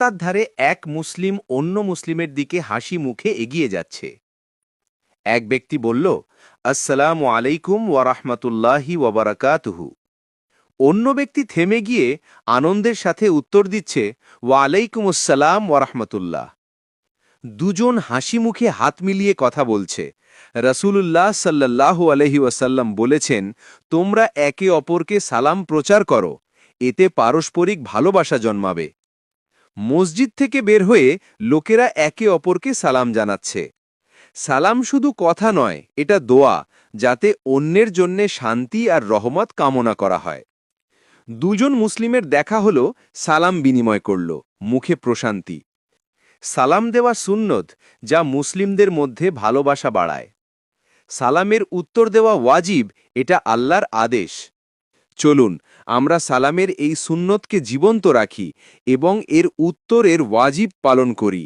রাস্তার ধারে এক মুসলিম অন্য মুসলিমের দিকে হাসি মুখে এগিয়ে যাচ্ছে। এক ব্যক্তি বলল, আসসালামু আলাইকুম ওয়ারাহমাতুল্লাহি ওয়াবারাকাতুহু অন্য ব্যক্তি থেমে গিয়ে আনন্দের সাথে উত্তর দিচ্ছে ওয়ালাইকুম আসসালাম ওয়ারাহমাতুল্লাহ দুজন হাসি মুখে হাত মিলিয়ে কথা বলছে। রসুলুল্লাহ সাল্লাল্লাহু আলহি ওয়াসাল্লাম বলেছেন, তোমরা একে অপরকে সালাম প্রচার করো। এতে পারস্পরিক ভালোবাসা জন্মাবে। মসজিদ থেকে বের হয়ে লোকেরা একে অপরকে সালাম জানাচ্ছে। সালাম শুধু কথা নয়, এটা দোয়া, যাতে অন্যের জন্যে শান্তি আর রহমত কামনা করা হয়। দুজন মুসলিমের দেখা হল, সালাম বিনিময় করল, মুখে প্রশান্তি। সালাম দেওয়া সুন্নত, যা মুসলিমদের মধ্যে ভালোবাসা বাড়ায়। সালামের উত্তর দেওয়া ওয়াজিব, এটা আল্লাহর আদেশ। চলুন আমরা সালামের এই সুন্নতকে জীবন্ত রাখি এবং এর উত্তরের ওয়াজিব পালন করি।